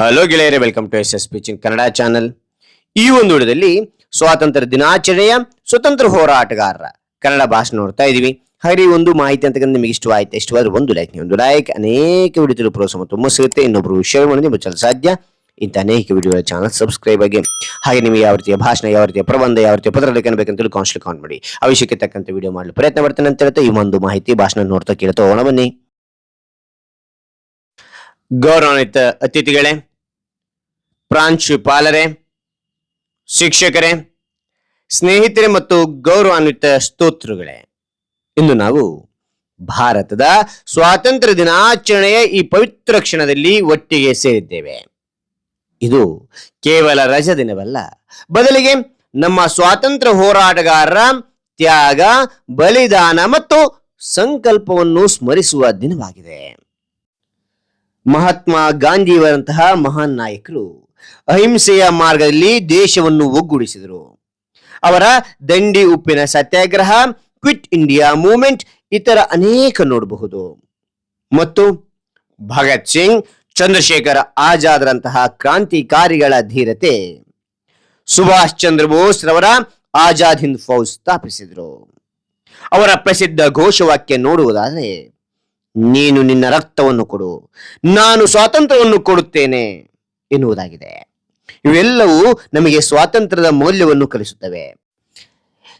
Hello ಗೆಳೆಯರೆ welcome to S S pitching Kannada channel ಈ ಒಂದು ವಿಡಿಯೋದಲ್ಲಿ ಸ್ವಾತಂತ್ರ್ಯ ದಿನಾಚರಣೆಯ ಸ್ವತಂತ್ರ ಹೋರಾಟಗಾರರ ಕನ್ನಡ ಭಾಷೆ ನೋಡ್ತಾ ಇದೀವಿ ಹಾಗೆ ಒಂದು ಮಾಹಿತಿ ಅಂತಕ್ಕಂಥ ನಿಮಗೆ ಇಷ್ಟವಾಯ್ತು. ಇಷ್ಟವಾದ್ರೆ ಒಂದು ಲೈಕ್ ಒಂದು ಲೈಕ್ ಅನೇಕ ವಿಡಿಯೋ ಪ್ರೋತ್ಸಾಹ ತುಂಬ ಸಿಗುತ್ತೆ. ಇನ್ನೊಬ್ರು ಶೇರ್ ಮಾಡಿ ಚಲ ಸಾಧ್ಯ. ಇಂಥ ಅನೇಕ ವಿಡಿಯೋಗಳ ಚಾನಲ್ ಸಬ್ಸ್ಕ್ರೈಬ್ ಆಗಿ, ಹಾಗೆ ನಿಮಗೆ ಯಾವ ರೀತಿಯ ಭಾಷಣ, ಯಾವ ರೀತಿಯ ಪ್ರಬಂಧ, ಯಾವ ರೀತಿಯ ಪತ್ರ ಲೇಖನ ಬೇಕಂತ ಕಾನ್ಸ್ಟಲ್ ಕಾನ್ ಮಾಡಿ. ಅವಶ್ಯಕ್ಕೆ ತಕ್ಕಂಥ ವಿಡಿಯೋ ಮಾಡಲು ಪ್ರಯತ್ನ ಮಾಡ್ತೇನೆ ಅಂತ ಹೇಳ್ತಾ ಈ ಒಂದು ಮಾಹಿತಿ ಭಾಷಣ ನೋಡ್ತಾ ಕೇಳ್ತಾ ಹೋಗೋಣ ಬನ್ನಿ. ಗೌರವಾನ್ವಿತ ಅತಿಥಿಗಳೇ, ಪ್ರಾಂಶುಪಾಲರೇ, ಶಿಕ್ಷಕರೇ, ಸ್ನೇಹಿತರೆ ಮತ್ತು ಗೌರವಾನ್ವಿತ ಸ್ತೋತ್ರಗಳೇ. ಇಂದು ನಾವು ಭಾರತದ ಸ್ವಾತಂತ್ರ್ಯ ದಿನಾಚರಣೆಯ ಈ ಪವಿತ್ರ ಕ್ಷಣದಲ್ಲಿ ಒಟ್ಟಿಗೆ ಸೇರಿದ್ದೇವೆ. ಇದು ಕೇವಲ ರಜ ದಿನವಲ್ಲ, ಬದಲಿಗೆ ನಮ್ಮ ಸ್ವಾತಂತ್ರ್ಯ ಹೋರಾಟಗಾರರ ತ್ಯಾಗ, ಬಲಿದಾನ ಮತ್ತು ಸಂಕಲ್ಪವನ್ನು ಸ್ಮರಿಸುವ ದಿನವಾಗಿದೆ. ಮಹಾತ್ಮ ಗಾಂಧಿಯವರಂತಹ ಮಹಾನ್ ನಾಯಕರು ಅಹಿಂಸೆಯ ಮಾರ್ಗದಲ್ಲಿ ದೇಶವನ್ನು ಒಗ್ಗೂಡಿಸಿದರು. ಅವರ ದಂಡಿ ಉಪ್ಪಿನ ಸತ್ಯಾಗ್ರಹ, ಕ್ವಿಟ್ ಇಂಡಿಯಾ ಮೂವ್ಮೆಂಟ್ ಇತರ ಅನೇಕ ನೋಡಬಹುದು. ಮತ್ತು ಭಗತ್ ಸಿಂಗ್, ಚಂದ್ರಶೇಖರ್ ಆಜಾದ್ರಂತಹ ಕ್ರಾಂತಿಕಾರಿಗಳ ಧೀರತೆ. ಸುಭಾಷ್ ಚಂದ್ರ ಬೋಸ್ ರವರ ಆಜಾದ್ ಹಿಂದ್ ಫೌಜ್ ಸ್ಥಾಪಿಸಿದರು. ಅವರ ಪ್ರಸಿದ್ಧ ಘೋಷವಾಕ್ಯ ನೋಡುವುದಾದರೆ ನೀನು ನಿನ್ನ ರಕ್ತವನ್ನು ಕೊಡು, ನಾನು ಸ್ವಾತಂತ್ರ್ಯವನ್ನು ಕೊಡುತ್ತೇನೆ ಎನ್ನುವುದಾಗಿದೆ. ಇವೆಲ್ಲವೂ ನಮಗೆ ಸ್ವಾತಂತ್ರ್ಯದ ಮೌಲ್ಯವನ್ನು ಕಲಿಸುತ್ತವೆ.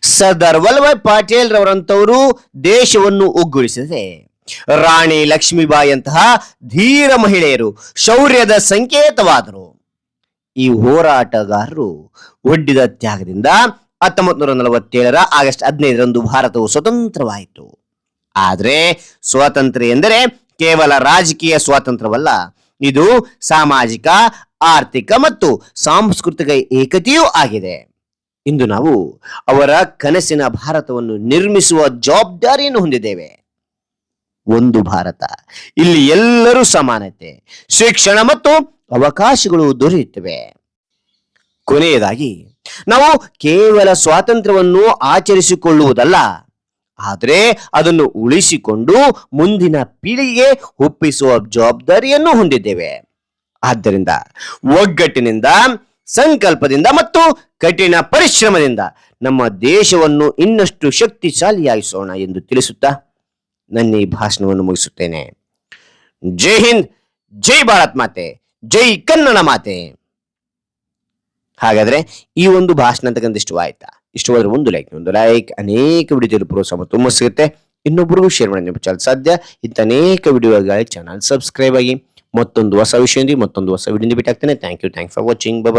ಸರ್ದಾರ್ ವಲ್ಲಭಾಯ್ ಪಾಟೀಲ್ ರವರಂತವರು ದೇಶವನ್ನು ಒಗ್ಗೂಡಿಸಿದರೆ ರಾಣಿ ಲಕ್ಷ್ಮೀಬಾಯಿ ಅಂತಹ ಧೀರ ಮಹಿಳೆಯರು ಶೌರ್ಯದ ಸಂಕೇತವಾದರು. ಈ ಹೋರಾಟಗಾರರು ಒಡ್ಡಿದ ತ್ಯಾಗದಿಂದ ಹತ್ತೊಂಬತ್ತು ನೂರ ನಲವತ್ತೇಳರ ಆಗಸ್ಟ್ ಹದಿನೈದರಂದು ಭಾರತವು ಸ್ವತಂತ್ರವಾಯಿತು. ಆದರೆ ಸ್ವಾತಂತ್ರ್ಯ ಎಂದರೆ ಕೇವಲ ರಾಜಕೀಯ ಸ್ವಾತಂತ್ರ್ಯವಲ್ಲ. ಇದು ಸಾಮಾಜಿಕ, ಆರ್ಥಿಕ ಮತ್ತು ಸಾಂಸ್ಕೃತಿಕ ಏಕತೆಯೂ ಆಗಿದೆ. ಇಂದು ನಾವು ಅವರ ಕನಸಿನ ಭಾರತವನ್ನು ನಿರ್ಮಿಸುವ ಜವಾಬ್ದಾರಿಯನ್ನು ಹೊಂದಿದ್ದೇವೆ. ಒಂದು ಭಾರತ, ಇಲ್ಲಿ ಎಲ್ಲರೂ ಸಮಾನತೆ, ಶಿಕ್ಷಣ ಮತ್ತು ಅವಕಾಶಗಳು ದೊರೆಯುತ್ತವೆ. ಕೊನೆಯದಾಗಿ, ನಾವು ಕೇವಲ ಸ್ವಾತಂತ್ರ್ಯವನ್ನು ಆಚರಿಸಿಕೊಳ್ಳುವುದಲ್ಲ ಆದರೆ ಅದನ್ನು ಉಳಿಸಿಕೊಂಡು ಮುಂದಿನ ಪೀಳಿಗೆಗೆ ಒಪ್ಪಿಸುವ ಜವಾಬ್ದಾರಿಯನ್ನು ಹೊಂದಿದ್ದೇವೆ. ಆದ್ದರಿಂದ ಒಗ್ಗಟ್ಟಿನಿಂದ, ಸಂಕಲ್ಪದಿಂದ ಮತ್ತು ಕಠಿಣ ಪರಿಶ್ರಮದಿಂದ ನಮ್ಮ ದೇಶವನ್ನು ಇನ್ನಷ್ಟು ಶಕ್ತಿಶಾಲಿಯಾಗಿಸೋಣ ಎಂದು ತಿಳಿಸುತ್ತಾ ನನ್ನ ಈ ಭಾಷಣವನ್ನು ಮುಗಿಸುತ್ತೇನೆ. ಜೈ ಹಿಂದ್, ಜೈ ಭಾರತ್ ಮಾತೆ, ಜೈ ಕನ್ನಡ ಮಾತೆ. ಹಾಗಾದ್ರೆ ಈ ಒಂದು ಭಾಷಣ ಅಂತಕ್ಕಂಥ ಇಷ್ಟವಾಯ್ತಾ? ಇಷ್ಟವಾದ್ರೆ ಒಂದು ಲೈಕ್ ಒಂದು ಲೈಕ್ ಅನೇಕ ವಿಡಿಯೋದಲ್ಲಿ ಪ್ರೋತ್ಸಾಹ ತುಂಬ ಸಿಗುತ್ತೆ ಇನ್ನೊಬ್ಬರಿಗೂ ಶೇರ್ ಮಾಡಿ ನಿಮ್ಮ ಚಾನಲ್ ಸಾಧ್ಯ. ಇಂಥ ಅನೇಕ ವಿಡಿಯೋಗಳಿಗೆ ಚಾನಲ್ ಸಬ್ಸ್ಕ್ರೈಬ್ ಆಗಿ ಮತ್ತೊಂದು ಹೊಸ ವಿಷಯದಿಂದ ಮತ್ತೊಂದು ಹೊಸ video ಬಿಟ್ಟಾಗ್ತೇನೆ thank you thanks for watching bye